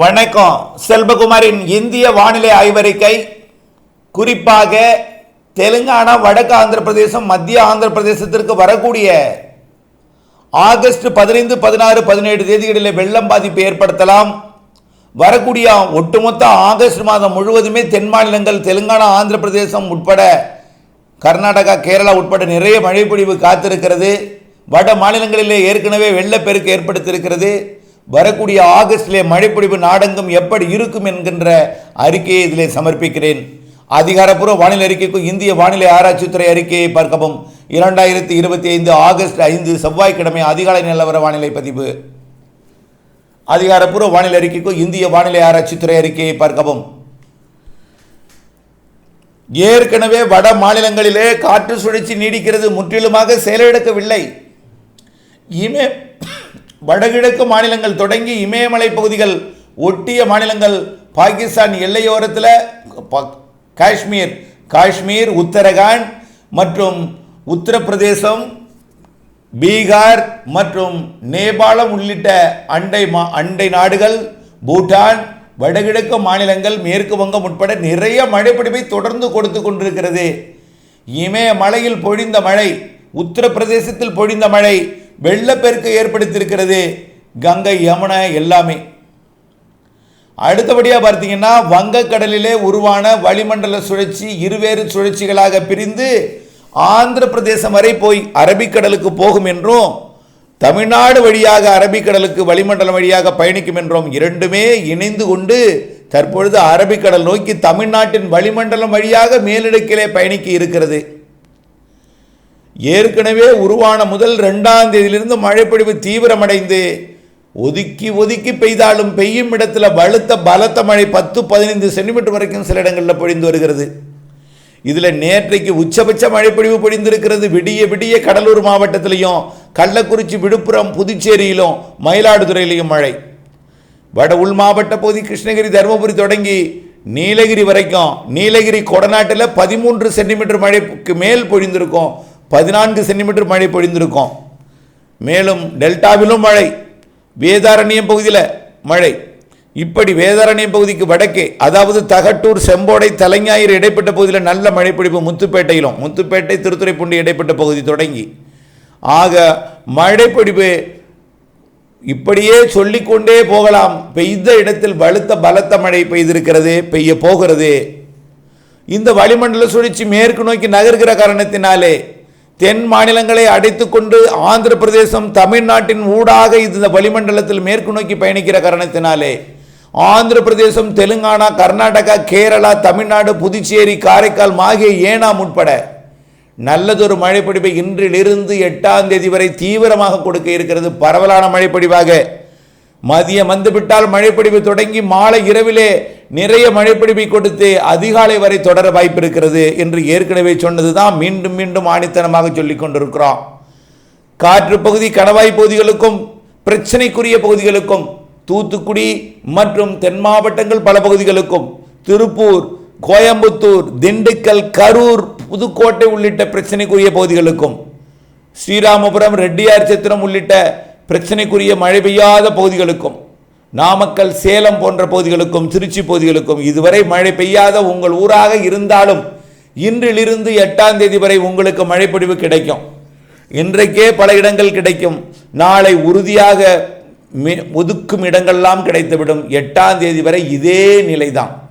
வணக்கம். செல்வகுமாரின் இந்திய வானிலை ஆய்வறிக்கை. குறிப்பாக தெலுங்கானா வடக்கு ஆந்திர பிரதேசம் மத்திய ஆந்திர பிரதேசத்திற்கு வரக்கூடிய ஆகஸ்ட் பதினைந்து பதினாறு பதினேழு தேதிகளில் வெள்ளம் பாதிப்பு ஏற்படுத்தலாம். வரக்கூடிய ஒட்டுமொத்த ஆகஸ்ட் மாதம் முழுவதுமே தென் மாநிலங்கள் தெலுங்கானா ஆந்திர பிரதேசம் உட்பட கர்நாடகா கேரளா உட்பட நிறைய மழைப்பொழிவு காத்திருக்கிறது. வட மாநிலங்களிலே ஏற்கனவே வெள்ளப்பெருக்கு ஏற்படுத்தியிருக்கிறது. வரக்கூடிய ஆகஸ்டிலே மழைப்பொழிவு நாடெங்கும் எப்படி இருக்கும் என்கின்ற அறிக்கையை இதிலே சமர்ப்பிக்கிறேன். அதிகாரப்பூர்வ வானிலை அறிக்கைக்கும் இந்திய வானிலை ஆராய்ச்சித்துறை அறிக்கையை பார்க்கவும். இரண்டாயிரத்தி இருபத்தி ஐந்து ஆகஸ்ட் ஐந்து செவ்வாய்க்கிழமை அதிகாலை நிலவர வானிலை பதிவு. அதிகாரப்பூர்வ வானிலை அறிக்கைக்கும் இந்திய வானிலை ஆராய்ச்சித்துறை அறிக்கையை பார்க்கவும். ஏற்கனவே வட மாநிலங்களிலே காற்று சுழற்சி நீடிக்கிறது முற்றிலுமாக செயலிழக்கவில்லை. இமே வடகிழக்கு மாநிலங்கள் தொடங்கி இமயமலை பகுதிகள் ஒட்டிய மாநிலங்கள் பாகிஸ்தான் எல்லையோரத்தில் காஷ்மீர் காஷ்மீர் உத்தரகாண்ட் மற்றும் உத்தரப்பிரதேசம் பீகார் மற்றும் நேபாளம் உள்ளிட்ட அண்டை மா அண்டை நாடுகள் பூட்டான் வடகிழக்கு மாநிலங்கள் மேற்கு வங்கம் உட்பட நிறைய மழைப்பிடிப்பை தொடர்ந்து கொடுத்து கொண்டிருக்கிறது. இமயமலையில் பொழிந்த மழை உத்தரப்பிரதேசத்தில் பொழிந்த மழை வெள்ளப்பெருக்கு ஏற்படுத்தியிருக்கிறது. கங்கை யமுனை எல்லாமே. அடுத்தபடியாக பார்த்தீங்கன்னா வங்கக்கடலிலே உருவான வளிமண்டல சுழற்சி இருவேறு சுழற்சிகளாக பிரிந்து ஆந்திர பிரதேசம் வரை போய் அரபிக்கடலுக்கு போகும் என்றும் தமிழ்நாடு வழியாக அரபிக்கடலுக்கு வளிமண்டலம் வழியாக பயணிக்கும் என்றும் இரண்டுமே இணைந்து கொண்டு தற்பொழுது அரபிக்கடல் நோக்கி தமிழ்நாட்டின் வளிமண்டலம் வழியாக மேலிடுக்கிலே பயணிக்க இருக்கிறது. ஏற்கனவே உருவான முதல் ரெண்டாம் தேதியிலிருந்து மழைப்பொழிவு தீவிரமடைந்து ஒதுக்கி ஒதுக்கி பெய்தாலும் பெய்யும் இடத்துல பலுத்த பலத்த மழை பத்து பதினைந்து சென்டிமீட்டர் வரைக்கும் சில இடங்களில் பொழிந்து வருகிறது. இதில் நேற்றைக்கு உச்சபட்ச மழைப்பொழிவு பொழிந்திருக்கிறது. விடிய விடிய கடலூர் மாவட்டத்திலையும் கள்ளக்குறிச்சி விழுப்புரம் புதுச்சேரியிலும் மயிலாடுதுறையிலையும் மழை. வட உள் மாவட்ட பகுதி கிருஷ்ணகிரி தருமபுரி தொடங்கி நீலகிரி வரைக்கும் நீலகிரி கொடநாட்டில் பதிமூன்று சென்டிமீட்டர் மழைக்கு மேல் பொழிந்திருக்கும். பதினான்கு சென்டிமீட்டர் மழை பொழிந்திருக்கும். மேலும் டெல்டாவிலும் மழை. வேதாரண்யம் பகுதியில் மழை. இப்படி வேதாரண்யம் பகுதிக்கு வடக்கே அதாவது தகட்டூர் செம்போடை தலைஞாயிறு இடைப்பட்ட பகுதியில் நல்ல மழைப்பிடிப்பு முத்துப்பேட்டையிலும். முத்துப்பேட்டை திருத்துறைப்பூண்டி இடைப்பட்ட பகுதி தொடங்கி. ஆக மழைப்பிடிப்பு இப்படியே சொல்லிக்கொண்டே போகலாம். பெய்த இடத்தில் வலுத்த பலத்த மழை பெய்திருக்கிறது பெய்ய போகிறது. இந்த வளிமண்டல சுழற்சி மேற்கு நோக்கி நகர்கிற காரணத்தினாலே தென் மாநிலங்களை அடைத்துக்கொண்டு ஆந்திர பிரதேசம் தமிழ்நாட்டின் ஊடாக இந்த வளிமண்டலத்தில் மேற்கு நோக்கி பயணிக்கிற காரணத்தினாலே ஆந்திர பிரதேசம் தெலுங்கானா கர்நாடகா கேரளா தமிழ்நாடு புதுச்சேரி காரைக்கால் மாஹே ஏனாம் உட்பட நல்லதொரு மழைப்பொழிவை இன்றிலிருந்து எட்டாம் தேதி வரை தீவிரமாக கொடுக்க இருக்கிறது பரவலான மழைப்பொழிவாக. மதியம் வந்துவிட்டால் மழைப்பொழிவு தொடங்கி மாலை இரவிலே நிறைய மழைப்பொழிவை கொடுத்து அதிகாலை வரை தொடர வாய்ப்பு இருக்கிறது என்று ஏற்கனவே சொன்னதுதான் மீண்டும் மீண்டும் ஆணித்தனமாக சொல்லிக் கொண்டிருக்கிறோம். காற்று பகுதி கணவாய் பகுதிகளுக்கும் பிரச்சனைக்குரிய பகுதிகளுக்கும் தூத்துக்குடி மற்றும் தென் மாவட்டங்கள் பல பகுதிகளுக்கும் திருப்பூர் கோயம்புத்தூர் திண்டுக்கல் கரூர் புதுக்கோட்டை உள்ளிட்ட பிரச்சனைக்குரிய பகுதிகளுக்கும் ஸ்ரீராமபுரம் ரெட்டியார் சத்திரம் உள்ளிட்ட பிரச்சனைக்குரிய மழை பெய்யாத பகுதிகளுக்கும் நாமக்கல் சேலம் போன்ற பகுதிகளுக்கும் திருச்சி பகுதிகளுக்கும் இதுவரை மழை பெய்யாத உங்கள் ஊராக இருந்தாலும் இன்றிலிருந்து எட்டாம் தேதி வரை உங்களுக்கு மழைப்பொழிவு கிடைக்கும். இன்றைக்கே பல இடங்கள் கிடைக்கும். நாளை உறுதியாக மி- ஒதுக்கும் இடங்கள்லாம் கிடைத்துவிடும். எட்டாம் தேதி வரை இதே நிலைதான்.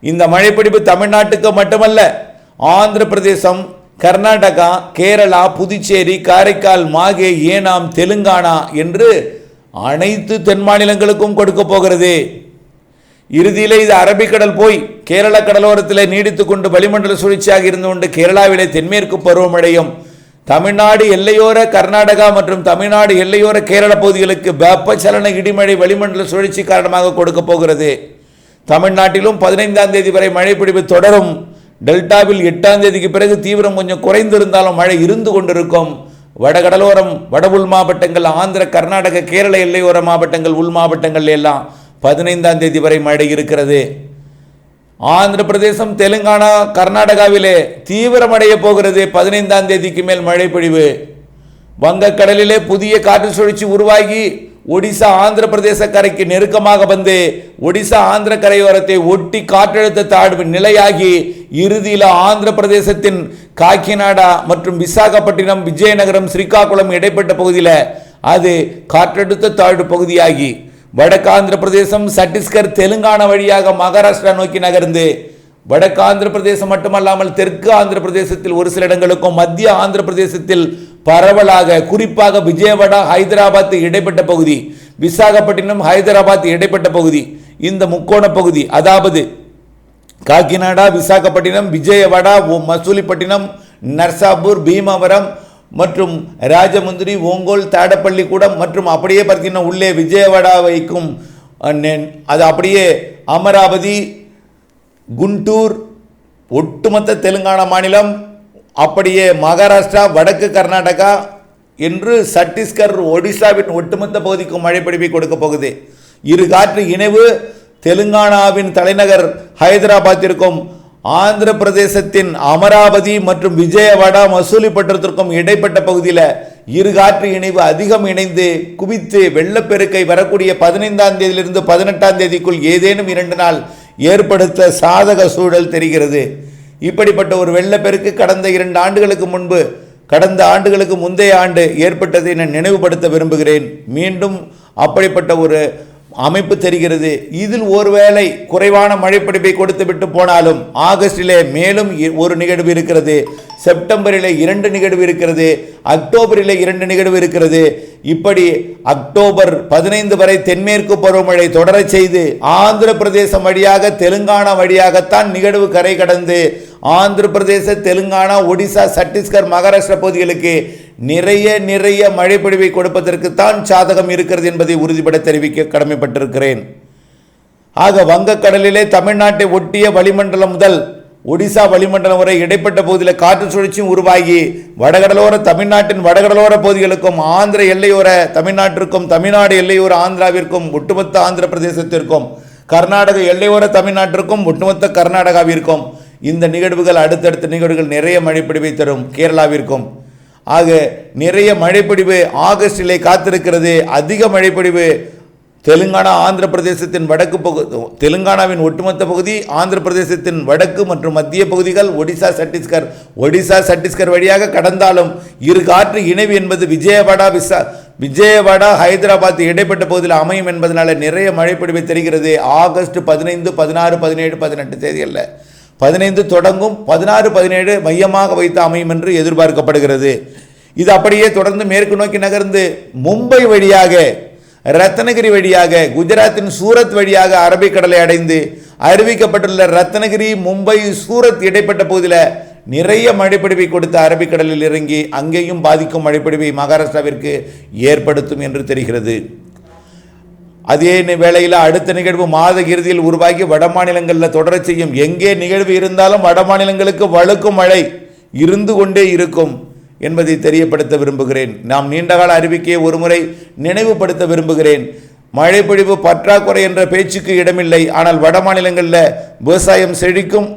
இந்த மழைப்பிடிப்பு தமிழ்நாட்டுக்கு மட்டுமல்ல ஆந்திர பிரதேசம் கர்நாடகா கேரளா புதுச்சேரி காரைக்கால் மாகே ஏனாம் தெலுங்கானா என்று அனைத்து தென் மாநிலங்களுக்கும் கொடுக்க போகிறது. இறுதியிலே இது அரபிக்கடல் போய் கேரள கடலோரத்தில் நீடித்து கொண்டு வளிமண்டல சுழற்சியாக இருந்து கொண்டு கேரளாவிலே தென்மேற்கு பருவமடையும் தமிழ்நாடு எல்லையோர கர்நாடகா மற்றும் தமிழ்நாடு எல்லையோர கேரள பகுதிகளுக்கு வெப்பச்சலன இடிமழை வளிமண்டல சுழற்சி காரணமாக கொடுக்க போகிறது. தமிழ்நாட்டிலும் பதினைந்தாம் தேதி வரை மழை பிடிப்பு தொடரும். டெல்டாவில் எட்டாம் தேதிக்கு பிறகு தீவிரம் கொஞ்சம் குறைந்திருந்தாலும் மழை இருந்து கொண்டிருக்கும். வடகடலோரம் வட உள் மாவட்டங்கள் ஆந்திர கர்நாடக கேரள எல்லையோர மாவட்டங்கள் உள் மாவட்டங்கள் எல்லாம் பதினைந்தாம் தேதி வரை மழை இருக்கிறது. ஆந்திர பிரதேசம் தெலுங்கானா கர்நாடகாவிலே தீவிரமடைய போகிறது. பதினைந்தாம் தேதிக்கு மேல் மழை பொழிவு வங்கக்கடலிலே புதிய காற்று சுழற்சி உருவாகி ஒடிசா ஆந்திர பிரதேச கரைக்கு நெருக்கமாக வந்து ஒடிசா ஆந்திர கரையோரத்தை ஒட்டி காற்றழுத்த தாழ்வு நிலையாகி இறுதியில் ஆந்திர பிரதேசத்தின் காக்கிநாடா மற்றும் விசாகப்பட்டினம் விஜயநகரம் ஸ்ரீகாகுளம் இடைப்பட்ட பகுதியில் அது காற்றழுத்த தாழ்வு பகுதியாகி வடக்கு ஆந்திர பிரதேசம் சத்தீஸ்கர் தெலுங்கானா வழியாக மகாராஷ்டிரா நோக்கி நகர்ந்து வடக்கு ஆந்திர பிரதேசம் மட்டுமல்லாமல் தெற்கு ஆந்திர பிரதேசத்தில் ஒரு சில இடங்களுக்கும் மத்திய ஆந்திர பிரதேசத்தில் பரவலாக குறிப்பாக விஜயவாடா ஹைதராபாத் இடைப்பட்ட பகுதி விசாகப்பட்டினம் ஹைதராபாத் இடைப்பட்ட பகுதி இந்த முக்கோண பகுதி அதாவது காக்கிநாடா விசாகப்பட்டினம் விஜயவாடா மசூலிப்பட்டினம் நர்சாபூர் பீமாவரம் மற்றும் ராஜமுந்திரி ஓங்கோல் தாடப்பள்ளிக்கூடம் மற்றும் அப்படியே பார்த்தீங்கன்னா உள்ளே விஜயவாடா வைக்கும் அது அப்படியே அமராவதி குண்டூர் ஒட்டுமொத்த தெலுங்கானா மாநிலம் அப்படியே மகாராஷ்டிரா வடக்கு கர்நாடகா என்று சத்தீஸ்கர் ஒடிசாவின் ஒட்டுமொத்த பகுதிக்கும் மழை பிடிப்பை கொடுக்க போகுது. இரு காற்று இணைவு தெலுங்கானாவின் தலைநகர் ஹைதராபாத்திற்கும் ஆந்திர பிரதேசத்தின் அமராவதி மற்றும் விஜயவாடா மசூலிப்பட்டத்திற்கும் இடைப்பட்ட பகுதியில் இரு காற்று இணைவு அதிகம் இணைந்து குவித்து வெள்ளப்பெருக்கை வரக்கூடிய பதினைந்தாம் தேதியிலிருந்து பதினெட்டாம் தேதிக்குள் ஏதேனும் இரண்டு நாள் ஏற்படுத்த சாதக சூழல் தெரிகிறது. இப்படிப்பட்ட ஒரு வெள்ளப்பெருக்கு கடந்த இரண்டு ஆண்டுகளுக்கு முன்பு கடந்த ஆண்டுகளுக்கு முந்தைய ஆண்டு ஏற்பட்டதை நான் நினைவுபடுத்த விரும்புகிறேன். மீண்டும் அப்படிப்பட்ட ஒரு அமைப்பு தெரிகிறது. இதில் ஒருவேளை குறைவான மழைப்பிடிப்பை கொடுத்து விட்டு போனாலும் ஆகஸ்டிலே மேலும் இ- ஒரு நிகழ்வு இருக்கிறது. செப்டம்பரிலே இரண்டு நிகழ்வு இருக்கிறது. அக்டோபரிலே இரண்டு நிகழ்வு இருக்கிறது. இப்படி அக்டோபர் பதினைந்து வரை தென்மேற்கு பருவமழை தொடரச் செய்து ஆந்திர பிரதேசம் வழியாக தெலுங்கானா வழியாகத்தான் நிகழ்வு கரை கடந்து ஆந்திர பிரதேச தெலுங்கானா ஒடிசா சத்தீஸ்கர் மகாராஷ்டிரா பகுதிகளுக்கு நிறைய நிறைய மழைப்பொழிவை கொடுப்பதற்குத்தான் சாதகம் இருக்கிறது என்பதை உறுதிபட தெரிவிக்க கடமைப்பட்டிருக்கிறேன். ஆக வங்கக்கடலிலே தமிழ்நாட்டை ஒட்டிய வளிமண்டலம் முதல் ஒடிசா வளிமண்டலம் வரை இடைப்பட்ட பகுதியில் காற்று சுழற்சியும் உருவாகி வடகடலோர தமிழ்நாட்டின் வடகடலோர பகுதிகளுக்கும் ஆந்திர எல்லையோர தமிழ்நாட்டிற்கும் தமிழ்நாடு எல்லையோர ஆந்திராவிற்கும் ஒட்டுமொத்த ஆந்திர பிரதேசத்திற்கும் கர்நாடக எல்லையோர தமிழ்நாட்டிற்கும் ஒட்டுமொத்த கர்நாடகாவிற்கும் இந்த நிகழ்வுகள் அடுத்தடுத்த நிகழ்வுகள் நிறைய மழைப்பிடிவை தரும் கேரளாவிற்கும். ஆக நிறைய மழைப்பிடிவு ஆகஸ்டிலே காத்திருக்கிறது. அதிக மழைப்பிடிவு தெலுங்கானா ஆந்திர பிரதேசத்தின் வடக்கு பகுதி தெலுங்கானாவின் ஒட்டுமொத்த பகுதி ஆந்திர பிரதேசத்தின் வடக்கு மற்றும் மத்திய பகுதிகள் ஒடிசா சத்தீஸ்கர் ஒடிசா சத்தீஸ்கர் வழியாக கடந்தாலும் இரு காற்று இணைவு என்பது விஜயவாடா விசா விஜயவாடா ஹைதராபாத் இடைப்பட்ட பகுதியில் அமையும் என்பதனால் நிறைய மழைப்பொழிவை தெரிகிறது. ஆகஸ்ட் பதினைந்து பதினாறு பதினேழு பதினெட்டு தேதிகளில் பதினைந்து தொடங்கும் பதினாறு பதினேழு மையமாக வைத்து அமையும் என்று எதிர்பார்க்கப்படுகிறது. இது அப்படியே தொடர்ந்து மேற்கு நோக்கி நகர்ந்து மும்பை வழியாக ரத்னகிரி வழியாக குஜராத்தின் சூரத் வழியாக அரபிக்கடலை அடைந்து அறிவிக்கப்பட்டுள்ள ரத்னகிரி மும்பை சூரத் இடைப்பட்ட பகுதியில் நிறைய மழைப்பிடிவை கொடுத்து அரபிக்கடலில் இறங்கி அங்கேயும் பாதிக்கும் மழைப்பிடிவை மகாராஷ்டிராவிற்கு ஏற்படுத்தும் என்று தெரிகிறது. அதே வேளையில் அடுத்த நிகழ்வு மாத இறுதியில் உருவாகி வட மாநிலங்களில் தொடர செய்யும். எங்கே நிகழ்வு இருந்தாலும் வட மாநிலங்களுக்கு வழுக்கும் மழை இருந்து கொண்டே இருக்கும் என்பதை தெரியப்படுத்த விரும்புகிறேன். நாம் நீண்டகால அறிவிக்கையை ஒருமுறை நினைவுபடுத்த விரும்புகிறேன். மழைப்பொழிவு பற்றாக்குறை என்ற பேச்சுக்கு இடமில்லை. ஆனால் வட மாநிலங்களில் விவசாயம் செழிக்கும்.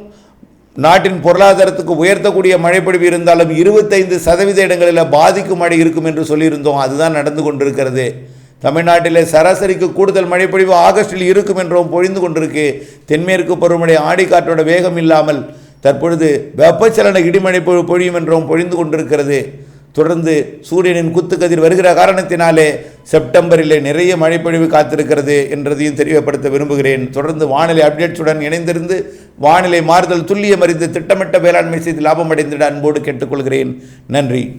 நாட்டின் பொருளாதாரத்துக்கு உயர்த்தக்கூடிய மழைப்பொழிவு இருந்தாலும் இருபத்தைந்து சதவீத இடங்களில் பாதிக்கும் மழை இருக்கும் என்று சொல்லியிருந்தோம். அதுதான் நடந்து கொண்டிருக்கிறது. தமிழ்நாட்டிலே சராசரிக்கு கூடுதல் மழைப்பொழிவு ஆகஸ்டில் இருக்கும் என்றும் பொழிந்து கொண்டிருக்கு. தென்மேற்கு பருவமழை ஆடிக்காற்றோட வேகம் இல்லாமல் தற்பொழுது வெப்பச்சலன இடிமழை பொ- பொழியும் என்றும் பொழிந்து கொண்டிருக்கிறது. தொடர்ந்து சூரியனின் குத்துக்கதிர் வருகிற காரணத்தினாலே செப்டம்பரிலே நிறைய மழைப்பொழிவு காத்திருக்கிறது என்றதையும் தெரியப்படுத்த விரும்புகிறேன். தொடர்ந்து வானிலை அப்டேட்ஸுடன் இணைந்திருந்து வானிலை மாறுதல் துல்லியம் அறிந்து திட்டமிட்ட வேளாண்மை செய்து லாபம் அடைந்திட அன்போடு கேட்டுக்கொள்கிறேன். நன்றி.